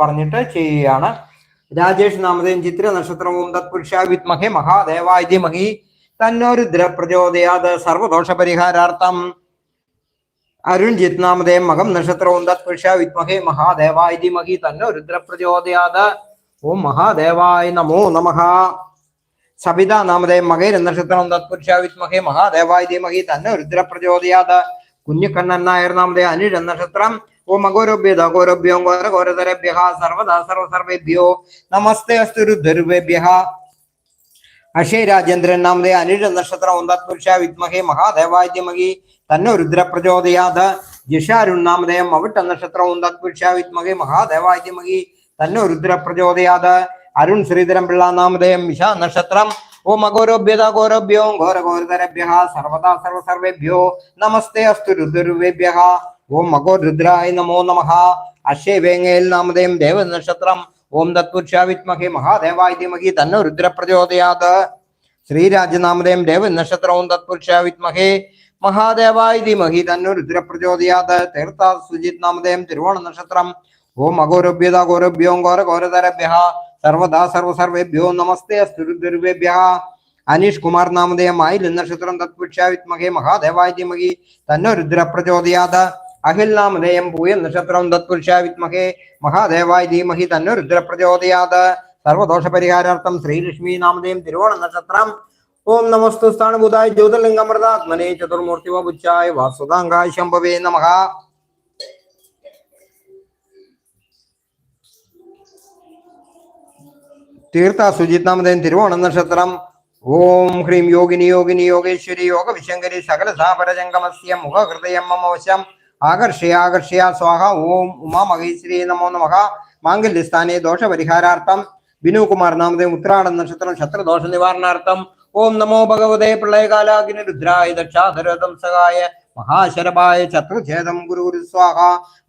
പറഞ്ഞിട്ട് ചെയ്യുകയാണ്. രാജേഷ് നാമതയും ചിത്ര നക്ഷത്രവും തത്പുരുഷ വിത്മഹേ മഹാദേവായ ധീമഹി തന്നോ രുദ്ര പ്രചോദയാത് സർവദോഷ പരിഹാരാർത്ഥം അരുൺ ജിത് നാമതയും മകം നക്ഷത്രവും തത്പുരുഷ വിത്മഹേ മഹാദേവായ ധീമഹി തന്നോ രുദ്ര പ്രചോദയാത്. ഓം മഹാദേവായ നമോ നമ. സബിത നാമതയും മകേര നക്ഷത്രം തത്പുരുഷ വിത്മഹേ മഹാദേവായ ധീമഹി തന്നോ രുദ്ര പ്രചോദയാത്. കുഞ്ഞിക്കണ്ണൻ നായർ നാമദേ അനിഴ നക്ഷത്രം. ഓം അഘോരഭ്യത ഘോരഭ്യോ ഘോര ഘോരതരഭ്യ സർവദാ സർവ സർവേഭ്യോ നമസ്തേ അസ്തു രുദ്രഭ്യ അക്ഷയ് രാജേന്ദ്രൻ നാമതേ അനിഴ നക്ഷത്രം ഒന്തത്പുരുഷ വിദ്മഹേ മഹാദേവായ ധീമഹി തന്നോ രുദ്ര പ്രചോദയാത് ജിഷാരുൺ നാമതയം അവിട്ട നക്ഷത്രം ഒന്തത്പുരുഷ വിദ്മഹേ മഹാദേവായ ധീമഹി തന്നോ രുദ്ര പ്രചോദയാത് അരുൺ ശ്രീധരൻ പിള്ള നാമതയം വിശാ നക്ഷത്രം. ഓം അഘോരോഭ്യത ഘോരഭ്യോ ഘോര ഘോരതരഭ്യ സർവദാ സർവ സർവേഭ്യോ നമസ്തേ അസ്തു രുദ്രഭ്യ ഓം മകോ രുദ്രായ നമോ നമ അക്ഷയ വേങ്ങയിൽ നാമതയം ദേവ നക്ഷത്രം ഓം തത്പുരുഷ വിത്മഹേ മഹാദേവായ ധീമഹി തന്നോ രുദ്ര പ്രചോദയാത് ശ്രീരാജനാമതയം ദേവ നക്ഷത്രം ഓം തത്പുരുഷ വിത്മഹേ മഹാദേവായ ധീമഹി തന്നോ രുദ്ര പ്രചോദയാത് തീർത്ഥ സുജിത് നാമതയം തിരുവോണ നക്ഷത്രം. ഓം അഘോരഭ്യത ഘോരഭ്യോ ഘോര ഘോരതരഭ്യ സർവദാ സർവ സർവേഭ്യോ നമസ്തേ അസ്തു രുദ്രഭ്യ അനീഷ് കുമാർ നാമധേയം ആയില്യം നക്ഷത്രം തത്പുരുഷ വിത്മഹേ മഹാദേവായ ധീമഹി തന്നോ രുദ്ര പ്രചോദയാത് അഖിൽ നാമധേയം പൂയം നക്ഷത്രം തത്പുരുഷ വിത്മഹേ മഹാദേവായ ധീമഹി തന്നെ രുദ്രപ്രചോദയാത്. സർവദോഷ പരിഹാരാർത്ഥം ശ്രീലക്ഷ്മി നാമധേയം തിരുവോണ നക്ഷത്രം. ഓം നമസ്തു സ്ഥാനഭൂതായ ജ്യോതിർലിംഗമൃതാത്മനെ ചതുർമൂർത്തി വബുച്ചായ വാസുതാംഗായ ശംഭവേ നമഃ തീർത്ഥ സുജിത് നാമധേയൻ തിരുവോണ നക്ഷത്രം. ഓം ഹ്രീം യോഗിനി യോഗിനി യോഗേശ്വരി യോഗ വിശങ്കരി സകല സാപരജംഗമസ്യ മുഖഹൃദയം മമോശം. ആകർഷയ ആകർഷയ സ്വാഹ ഓം ഉമാ മഹേശ്വരി നമോ നമ മാംഗല്യസ്ഥാനെ ദോഷപരിഹാരാർത്ഥം വിനുകുമാർ നാമതേ ഉത്രാടൻ നക്ഷത്രം ശത്രുദോഷ നിവാരണാർത്ഥം ഓം നമോ ഭഗവതേ പ്രളയകാലാഗ്നി രുദ്രായ ദക്ഷാധരതം സഹായ മഹാശരഭായ ശത്രുഛേദം ഗുരു സ്വാഹ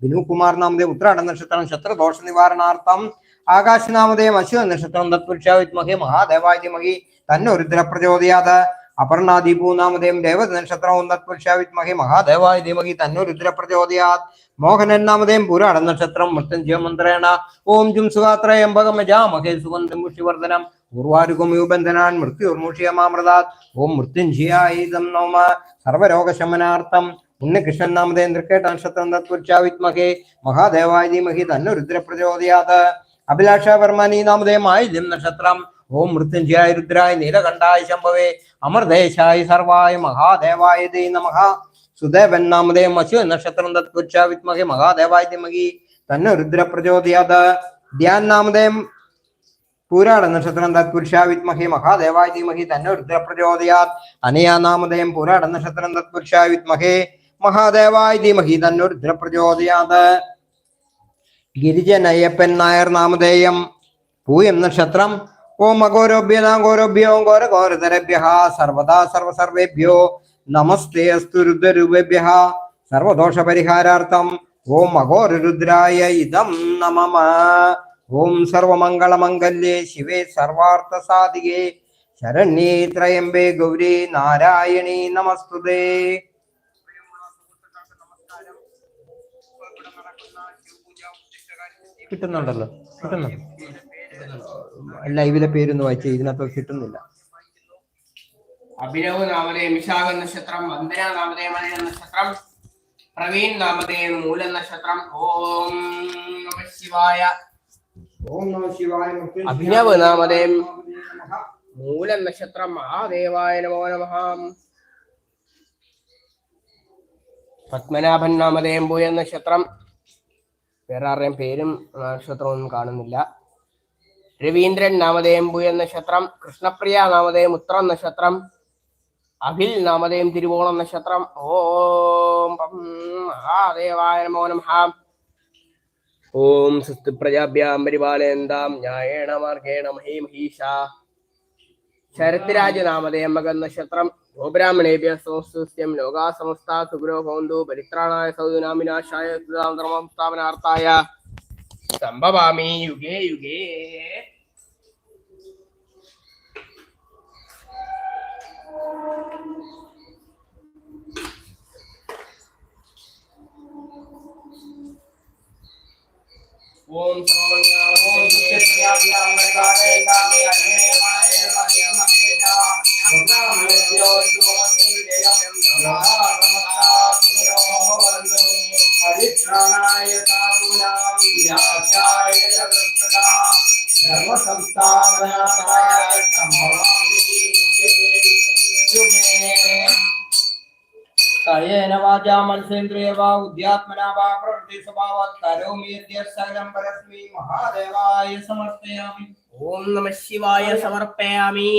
വിനുകുമാർ നാമതേ ഉത്രാടൻ നക്ഷത്രം ശത്രുദോഷ നിവാരണാർത്ഥം ആകാശനാമധേയം അശ്വ നക്ഷത്രം തത്പുരുഷ വിത്മഹി മഹാദേവായ ധീമഹി തന്നോ രുദ്ര പ്രചോദയാത് അപർണാദീപൂ നാമധേയം ദേവത നക്ഷത്രം തത്പുരുഷ വിത്മഹേ മഹാദേവായ ധീമഹി തന്നു രുദ്ര പ്രചോദയാത് മോഹനൻ നാമധേയം പുരാട നക്ഷത്രം മൃത്യുഞ്ജയ മന്ത്രേണ ഓം ജും സുഖാത്രയംബകമജാമഹേ സുഗന്ധം മുഷിവർദ്ധനം പൂർവാരുഗമയുബന്ധനാൻ മൃത്യുർമുഷിയമാമൃതാത് ഓം മൃത്യുഞ്ജയായുധം നോമ. സർവരോഗശമനാർത്ഥം. ഉണ്ണികൃഷ്ണൻ നാമതയും തൃക്കേട്ട നക്ഷത്രം തത്പുരുഷ വിത്മഹേ മഹാദേവായ ധീമഹി തന്നു രുദ്ര പ്രചോദയാത് അഭിലാഷ വർമ്മനീ നാമതയും ആയില്യം നക്ഷത്രം. ഓം മൃത്യുഞ്ജയായ രുദ്രായ നീലകണ്ഠായ ശംഭവേ അമൃതേശായ സർവായ മഹാദേവായ ദേ നമഃ സുദേവൻ നാമധേയം അശ്വ നക്ഷത്രം തത്പുരുഷ വിത്മഹേ മഹാദേവായ ധിമഹി. തന്നെ രുദ്ര പ്രചോദയാത്. ധ്യാൻ നാമധേയം പൂരാട നക്ഷത്രം തത്പുരുഷ വിത്മഹേ മഹാദേവായ ധീമഹി. തന്നെ രുദ്ര പ്രചോദയാത്. അനയാ നാമധേയം പൂരാട നക്ഷത്രം തത്പുരുഷ വിത്മഹേ മഹാദേവായ ധീമഹി. തന്നെ രുദ്ര പ്രചോദയാത്. ഗിരിജനയ്യപ്പൻ നായർ നാമധേയം. പൂയം നക്ഷത്രം ഓം അഘോരോഭ്യനാഘോരോഭ്യോ ഘോര ഘോരതരഭ്യ സർവദാ സർവസർവേഭ്യോ നമസ്തേ അസ്തു രുദ്രരൂപേഭ്യ സർവദോഷ പരിഹാരാർത്ഥം ഓം അഘോരരുദ്രായ ഇതം നമമ. ഓം സർവമംഗളമംഗല്യേ ശിവേ സർവാർത്ഥ സാധികേ ശരണ്യേ ത്രയംബേ ഗൗരി നാരായണീ നമസ്തുതേ. കിട്ടുന്നുണ്ടല്ലോ. കിട്ടുന്നു. ലൈവിലെ പേരൊന്ന് വായിച്ചേ ഇതിനകത്ത് കിട്ടുന്നില്ല. അഭിനവ് നാമധേയം വിശാഖ നക്ഷത്രം വന്ദന നാമധേയം മണി നക്ഷത്രം പ്രവീൺ നാമധേയം മൂല നക്ഷത്രം ഓം നമ ശിവായ. ഓം നമ ശിവായ അഭിനവ് നാമധേയം മൂല നക്ഷത്രം മഹാദേവായ നമോ നമഃ. പത്മനാഭൻ നാമധേയം പൂയ നക്ഷത്രം. വേറെ ആരുടെയും പേരും നക്ഷത്രമൊന്നും കാണുന്നില്ല. രവീന്ദ്രൻ നാമധേയം എന്ന നക്ഷത്രം കൃഷ്ണപ്രിയ നാമധേയം ഉത്രം നക്ഷത്രം അഖിൽ നാമധേയം തിരുവോണം നക്ഷത്രം ഓം മഹാദേവായ നമോ നമഃ. ഓം സുസ്തു പ്രജാഭ്യാം പരിപാലയന്താം ന്യായേണ മാർഗേണ മഹീ മഹീഷ ശരത്രാജ നാമധേയം മകൻ നക്ഷത്രം ഗോബ്രാഹ്മണേഭ്യ സംസ്തുസ്യം ലോകാ സുഗ്രോ ഭവന്തു പരിത്രാണായ സൗദുനാമിനാശായ സ്ഥാപനാർത്ഥായ സംഭവാമി യുഗേ യുഗേ ഓം സർവമംഗള പരിത്രാണായ സാധൂനാം वीराचार्य जगत्प्रदा सर्वसंस्थापनाय कार्येन वाचा मनसेन्द्रिय वा उद्यात्मना वा प्रवृत्ति स्वभावात् महादेवाय समर्पयामि ओम नमः शिवाय समर्पयामि।